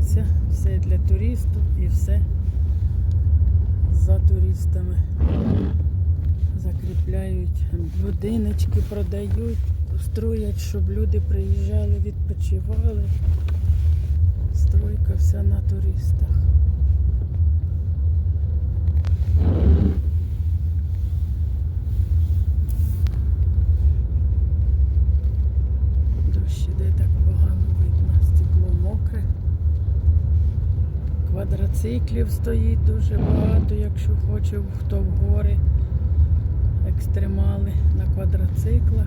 Все для туристів і все за туристами. Закріпляють, будиночки продають, строять, щоб люди приїжджали, відпочивали. Стройка вся на туристах. Дощ іде так погано Квадроциклів стоїть дуже багато, якщо хоче хто в гори, екстремали на квадроциклах.